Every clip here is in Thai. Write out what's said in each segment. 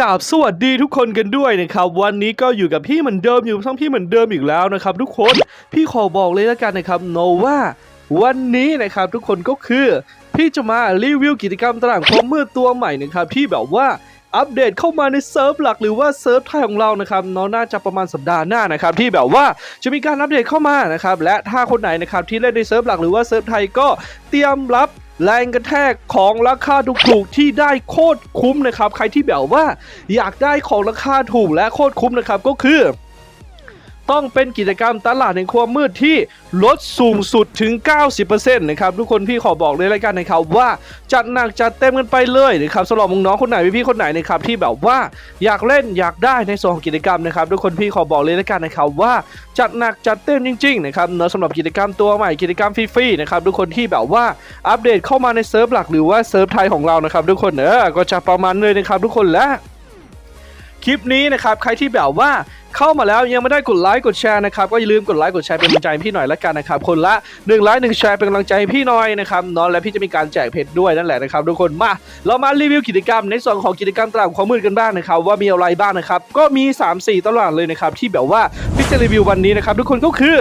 กราบสวัสดีทุกคนกันด้วยนะครับ วันนี้ก็อยู่กับพี่เหมือนเดิมอยู่ทั้งพี่เหมือนเดิมอีกแล้วนะครับ ทุกคนพี่ขอบอกเลยแล้วกันนะครับโนว่าวันนี้นะครับทุกคนก็คือ พี่จะมารีวิวกิจกรรมตารางความมืดตัวใหม่นะครับที่แบบว่าอัปเดตเข้ามาในเซิร์ฟหลักหรือว่าเซิร์ฟไทยของเรานะครับนาะน่าจะประมาณสัปดาห์หน้านะครับที่แบบว่าจะมีการอัปเดตเข้ามานะครับและถ้าคนไหนนะครับที่เล่นในเซิร์ฟหลักหรือว่าเซิร์ฟไทยก็เตรียมรับ แรงกระแทกของราคาถูกๆที่ได้โคตรคุ้มนะครับ ใครที่แบบว่าอยากได้ของราคาถูกและโคตรคุ้มนะครับก็คือ ต้องเป็นกิจกรรมตลาดในความมืดที่ลดสูงสุดถึง 90%นะครับทุกคนพี่ขอบอกเลยรายการนะครับว่าจัดหนักจัดเต็มกันไปเลยนะครับสำหรับน้องคนไหนพี่คนไหนนะครับที่แบบว่าอยากเล่นอยากได้ในส่วนของกิจกรรมนะครับทุกคนพี่ขอบอกเลยรายการนะครับว่าจัดหนักจัดเต็มจริงๆนะครับเนอะสำหรับกิจกรรมตัวใหม่กิจกรรมฟรีๆนะครับทุกคนที่แบบว่าอัปเดตเข้ามาในเซิร์ฟหลักหรือว่าเซิร์ฟไทยของเรานะครับทุกคนเออก็จะประมาณเลยนะครับทุกคนและ คลิปนี้นะครับใครที่แบบว่าเข้ามาแล้วยังไม่ได้กดไลค์กดแชร์นะครับก็อย่าลืมกดไลค์กดแชร์เป็นกำลังใจให้พี่หน่อยละกันนะครับคนละ1ไลค์1แชร์เป็นกำลังใจให้พี่หน่อยนะครับเนอนและพี่จะมีการแจกเพชรด้วยนั่นแหละนะครับทุกคนมาเรามารีวิวกิจกรรมในส่วนของกิจกรรมตลาดความมืดกันบ้างนะครับว่ามีอะไรบ้างนะครับก็มี 3-4 ตลาดเลยนะครับที่แบบว่าพี่จะรีวิววันนี้นะครับทุกคนก็คือ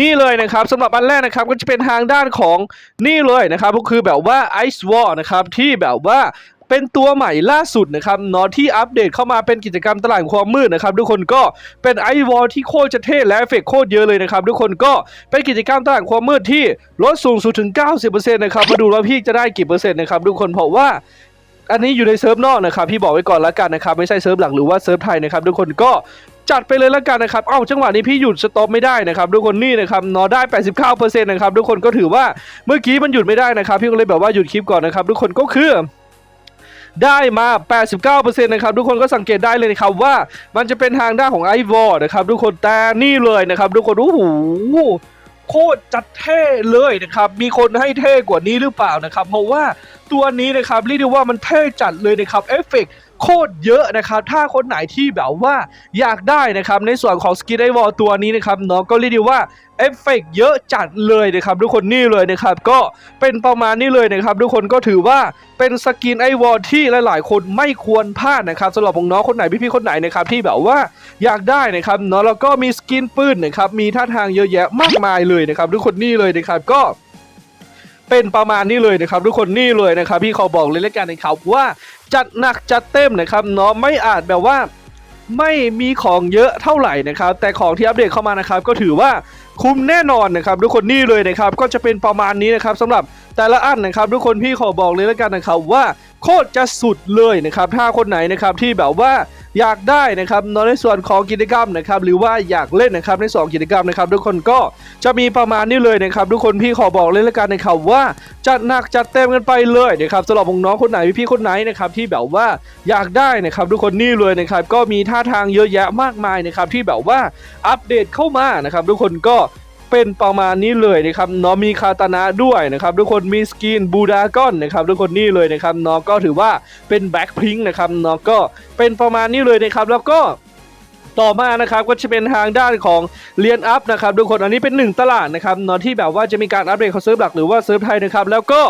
นี่เลยนะครับสำหรับอันแรกนะครับก็จะเป็นทางด้านของนี่เลยนะครับก็คือแบบว่า Ice Wall นะครับที่แบบว่า เป็นตัวใหม่ล่าสุดนะครับเนาะที่อัปเดตเข้ามาเป็นกิจกรรมตลาดความมืดนะครับทุกคนก็เป็นไอวอลที่โคตรจะเท่และเอฟเฟกโคตรเยอะเลยนะครับทุกคนก็เป็นกิจกรรมตลาดความมืดที่ลดสูงสุดถึง 90%นะครับมาดูแล้วพี่จะได้กี่เปอร์เซ็นต์นะครับทุกคนเพราะว่าอันนี้อยู่ในเซิร์ฟนอกนะครับพี่บอกไว้ก่อนแล้วกันนะครับไม่ใช่เซิร์ฟหลักหรือว่าเซิร์ฟไทยนะครับทุกคนก็จัดไปเลยแล้วกันนะครับ เอ้าจังหวะนี้พี่หยุดสต็อปไม่ได้นะครับทุกคนนี่นะครับนอได้ 89%นะครับทุกคนก็ถือว่าเมื่อกี้มันหยุดไม่ได้นะครับ พี่ก็เลยแบบว่าหยุดคลิปก่อนนะครับทุกคนก็คือ ได้มา 89%นะครับทุกคนก็สังเกตได้เลยนะครับว่ามันจะเป็นทางด้านของไอวอร์นะครับทุกคนแต่นี่เลยนะครับทุกคนโอ้โหโคตรจัดเท่เลยนะครับ มีคนให้เท่กว่านี้หรือเปล่านะครับ เพราะว่าตัวนี้นะครับเรียกได้ว่ามันเท่จัดเลยนะครับเอฟเฟกต์ โคตรเยอะนะครับ ถ้าคนไหนที่แบบว่าอยากได้นะครับในส่วนของสกินไอวอลตัวนี้นะครับเนาะก็เรียกได้ว่าเอฟเฟกต์เยอะจัดเลยนะครับทุกคนนี่เลยนะครับก็เป็นประมาณนี้เลยนะครับทุกคนก็ถือว่าเป็นสกินไอวอลที่หลายๆ คนไม่ควรพลาดนะครับสำหรับน้องคนไหนพี่ๆคนไหนนะครับที่แบบว่าอยากได้นะครับเนาะแล้วก็มีสกินปืนนะครับมีท่าทางเยอะแยะมากมายเลยนะครับทุกคนนี่เลยนะครับก็เป็นประมาณนี้เลยนะครับทุกคนนี่เลยนะครับพี่ขาบอกเลยแล้วกันนะครับว่า จัดหนักจัดเต็มนะครับเนาะไม่อาจแบบว่าไม่มีของเยอะเท่าไหร่นะครับ แต่ของที่อัปเดตเข้ามานะครับก็ถือว่าคุ้มแน่นอนนะครับทุกคนนี่เลยนะครับก็จะเป็นประมาณนี้นะครับสำหรับแต่ละอันนะครับ ทุกคนพี่ขอบอกเลยแล้วกันนะครับว่า โคตรจะสุดเลยนะครับถ้าคนไหนนะครับที่แบบว่าอยากได้นะครับในส่วนของกิจกรรมนะครับหรือว่าอยากเล่นนะครับในสองกิจกรรมนะครับทุกคนก็จะมีประมาณนี้เลยนะครับทุกคนพี่ขอบอกเลยล้วกันนะครับว่าจัดหนักจัดเต็มกันไปเลยนะครับสำหรับน้องคนไหนพี่ๆคนไหนนะครับที่แบบว่าอยากได้นะครับทุกคนนี่เลยนะครับก็มีท่าทางเยอะแยะมากมายนะครับที่แบบว่าอัปเดตเข้ามานะครับทุกคนก็ เป็นประมาณนี้เลยนะครับเนาะมีคาตานะด้วยนะครับทุกคนมีสกินบูดากอนนะครับทุกคนนี่เลยนะครับเนาะก็ถือว่าเป็นแบ็คพิงนะครับเนาะก็เป็นประมาณนี้เลยนะครับแล้วก็ต่อมานะครับก็จะเป็นทางด้านของเรียนอัพนะครับทุกคนอันนี้เป็นหนึ่งตลาดนะครับเนอะที่แบบว่าจะมีการอัปเดตของเซิร์ฟหลักหรือว่าเซิร์ฟไทยนะครับแล้วก็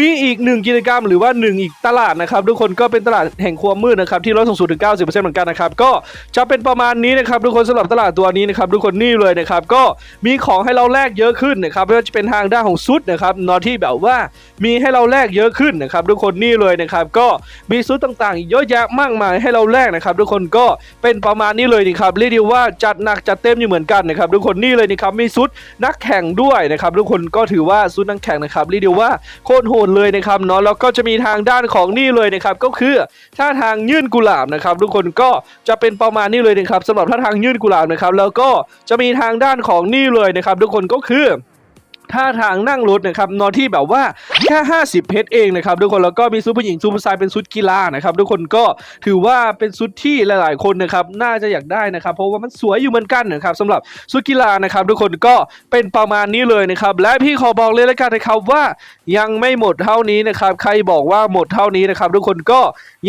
มีอีกหนึ่งกิจกรรมหรือว่าหนึ่งอีกตลาดนะครับทุกคนก็เป็นตลาดแห่งความมืดนะครับที่ลดสูงสุดถึง 90%เหมือนกันนะครับก็จะเป็นประมาณนี้นะครับทุกคนสำหรับตลาดตัวนี้นะครับทุกคนนี่เลยนะครับก็มีของให้เราแลกเยอะขึ้นนะครับไม่ว่าจะเป็นทางด้านของซุดนะครับนอที่แบบว่ามีให้เราแลกเยอะขึ้นนะครับทุกคนนี่เลยนะครับก็มีซุดต่างๆ เยอะแยะมากมายให้เราแลกนะครับทุกคนก็เป็นประมาณนี้เลยนะครับเรียกได้ว่าจัดหนักจัดเต็มอยู่เหมือนกันนะครับทุกคนนี่เลยนะครับมีซุดนักแข่งด้วยนะครับทุกคนก็ถือว่าซุดนักแข่งนะครับเรียกได้ว่าโคตรโหหมดเลยนะครับเนาะแล้วก็จะมีทางด้านของนี่เลยนะครับก็คือท่าทางยื่นกุหลาบนะครับทุกคนก็จะเป็นประมาณนี้เลยนะครับสำหรับท่าทางยื่นกุหลาบนะครับแล้วก็จะมีทางด้านของนี่เลยนะครับทุกคนก็คือ ท่าทางนั่งรถนะครับนอนที่แบบว่าแค่50 เพชรเองนะครับทุกคนแล้วก็มีซุปผู้หญิงซุปผู้ชายเป็นชุดกีฬานะครับทุกคนก็ถือว่าเป็นชุดที่หลาย ๆ คนนะครับน่าจะอยากได้นะครับ เพราะว่ามันสวยอยู่เหมือนกันนะครับสำหรับชุดกีฬานะครับ ทุกคนก็เป็นประมาณนี้เลยนะครับ และพี่ขอบอกเลยล้วกันนะครับว่ายังไม่หมดเท่านี้นะครับ ใครบอกว่าหมดเท่านี้นะครับ ทุกคนก็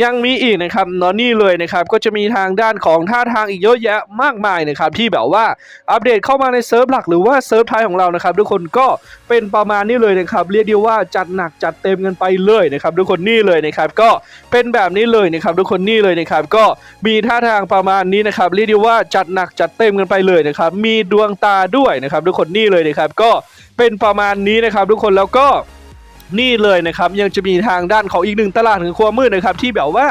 ยังมีอีกนะครับนอนนี่เลยนะครับ ก็จะมีทางด้านของท่าทางอีกเยอะแยะมากมายนะครับที่แบบว่าอัปเดตเข้ามาในเซิร์ฟหลักหรือว่าเซิร์ฟไทยของเรานะครับ ทุกคนก็เป็นประมาณนี้เลยนะครับเรียกได้ว่าจัดหนักจัดเต็มกันไปเลยนะครับทุกคนนี่เลยนะครับก็เป็นแบบนี้เลยนะครับทุกคนนี่เลยนะครับก็มีท่าทางประมาณนี้นะครับเรียกได้ว่าจัดหนักจัดเต็มกันไปเลยนะครับมีดวงตาด้วยนะครับทุกคนนี่เลยนะครับก็เป็นประมาณนี้นะครับทุกคนแล้วก็นี่เลยนะครับยังจะมีทางด้านของอีกหนึ่งตลาดถึงความมืดนะครับที่แบบว่า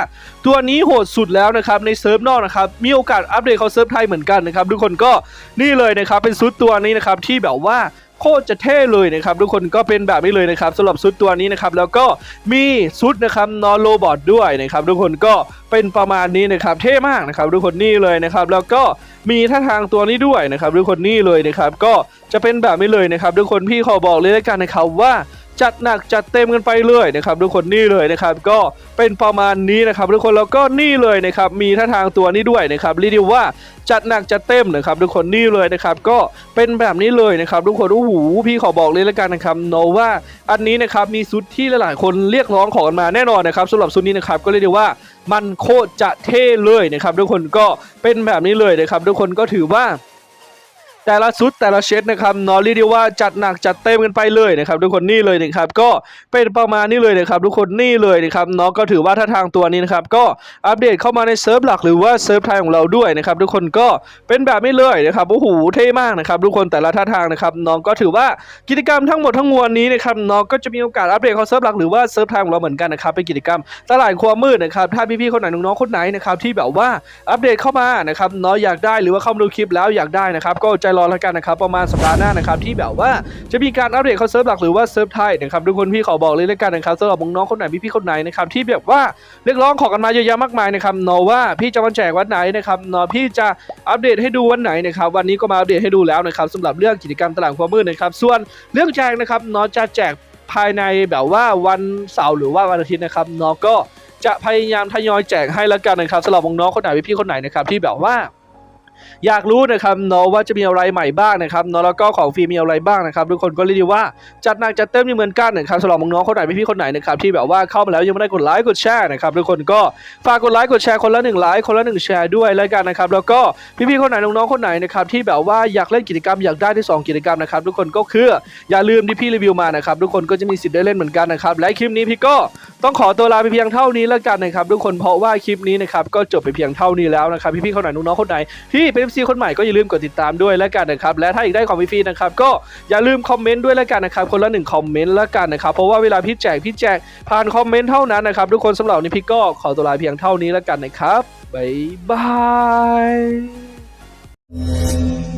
ตัวนี้โหดสุดแล้วนะครับในเซิร์ฟนอกนะครับมีโอกาสอัปเดตเขาเซิร์ฟไทยเหมือนกันนะครับทุกคนก็นี่เลยนะครับเป็นซุดตัวนี้นะครับที่แบบว่า โคตรจะเท่เลยนะครับทุกคนก็เป็นแบบนี้เลยนะครับสำหรับซุดตัวนี้นะครับแล้วก็มีซุดนะครับนอนโรบอทด้วยนะครับทุกคนก็เป็นประมาณนี้นะครับเท่มากนะครับทุกคนนี่เลยนะครับแล้วก็มีท่าทางตัวนี้ด้วยนะครับทุกคนนี่เลยนะครับก็จะเป็นแบบนี้เลยนะครับทุกคนพี่ขอบอกเลยแล้วกันนะครับว่า จัดหนักจัดเต็มกันไปเลยนะครับทุกคนนี่เลยนะครับก็เป็นประมาณนี้นะครับทุกคนแล้วก็นี่เลยนะครับมีท่าทางตัวนี้ด้วยนะครับเรียกได้ว่าจัดหนักจัดเต็มนะครับทุกคนนี่เลยนะครับก็เป็นแบบนี้เลยนะครับทุกคนโอ้โหพี่ขอบอกเลยแล้วกันนะครับโนว่าอันนี้นะครับมีชุดที่หลายๆคนเรียกร้องขอกันมาแน่นอนนะครับสำหรับชุดนี้นะครับก็เรียกได้ว่ามันโคตรจะเท่เลยนะครับทุกคนก็เป็นแบบนี้เลยนะครับทุกคนก็ถือว่า แต่ละชุดแต่ละเช็ดนะครับนอรีดีว่าจัดหนักจัดเต็มกันไปเลยนะครับทุกคนนี่เลยนะครับก็เป็นประมาณนี้เลยนะครับทุกคนนี่เลยนะครับเนาะก็ถือว่าถ้าทางตัวนี้นะครับก็อัปเดตเข้ามาในเซิร์ฟหลักหรือว่าเซิร์ฟไทยของเราด้วยนะครับทุกคนก็เป็นแบบนี้เลยนะครับโอ้โหเท่มากนะครับทุกคนแต่ละท่าทางนะครับน้องก็ถือว่ากิจกรรมทั้งหมดทั้งมวลนี้นะครับน้องก็จะมีโอกาสอัปเดตเข้าเซิร์ฟหลักหรือว่าเซิร์ฟไทยของเราเหมือนกันนะครับเป็นกิจกรรมตลาดความมืดนะครับถ้าพี่ๆคนไหนน้องๆคนไหนนะครับที่แบบว่าอัปเดตเข้ามานะครับเนาะอยากได้หรือว่าเข้ามาดูคลิปแล้วอยากได้นะครับก็ใจรอแล้วกันนะครับ ประมาณสัปดาห์หน้านะครับที่แบบว่าจะมีการอัปเดตเขาเซิร์ฟหลักหรือว่าเซิร์ฟไทยนะครับทุกคนพี่ขอบอกเลยแล้วกันนะครับสำหรับน้องคนไหนพี่ๆคนไหนนะครับที่แบบว่าเรียกร้องขอกันมาเยอะแยะมากมายนะครับเนาะว่าพี่จะมาแจกวันไหนนะครับเนาะพี่จะอัปเดตให้ดูวันไหนนะครับวันนี้ก็มาอัปเดตให้ดูแล้วนะครับสำหรับเรื่องกิจกรรมตลาดความมืดนะครับส่วนเรื่องแจกนะครับเนาะจะแจกภายในแบบว่าวันเสาร์หรือว่าวันอาทิตย์นะครับเนาะก็จะพยายามทยอยแจกให้แล้วกันนะครับสำหรับน้องคนไหนพี่คนไหนนะครับที่แบบว่า อยากรู้นะครับเนาะว่าจะมีอะไรใหม่บ้างนะครับเนาะแล้วก็ของฟรีมีอะไรบ้างนะครับทุกคนก็เรียกได้ว่าจัดหนักจัดเต็มเหมือนกันนะครับสำหรับน้องๆคนไหนพี่คนไหนนะครับที่แบบว่าเข้ามาแล้วยังไม่ได้กดไลค์กดแชร์นะครับทุกคนก็ฝากกดไลค์กดแชร์คนละหนึ่งไลค์คนละหนึ่งแชร์ด้วยแล้วกันนะครับแล้วก็พี่ๆคนไหนน้องๆคนไหนนะครับที่แบบว่าอยากเล่นกิจกรรมอยากได้ที่สองกิจกรรมนะครับทุกคนก็คืออย่าลืมที่พี่รีวิวมานะครับทุกคนก็จะมีสิทธิ์ได้เล่นเหมือนกันนะครับและคลิปนี้พี่ก็ต้องขอตัวลาไปเพียงเท่านี้แล้วกันนะครับทุกคนเพราะว่าคลิปนี้นะครับก็จบไปเพียงเท่านี้แล้วนะครับพี่ๆคนไหนน้องๆคนไหนที่เป็น FC คนใหม่ก็อย่าลืมกดติดตามด้วยแล้วกันนะครับ และถ้าอยากได้ของฟรีๆนะครับ ก็อย่าลืมคอมเมนต์ด้วยแล้วกันนะครับ คนละหนึ่งคอมเมนต์แล้วกันนะครับ เพราะว่าเวลาพี่แจกพี่แจกผ่านคอมเมนต์เท่านั้นนะครับ ทุกคนสำหรับวันนี้พี่ก็ขอตัวลาเพียงเท่านี้แล้วกันนะครับบ๊ายบาย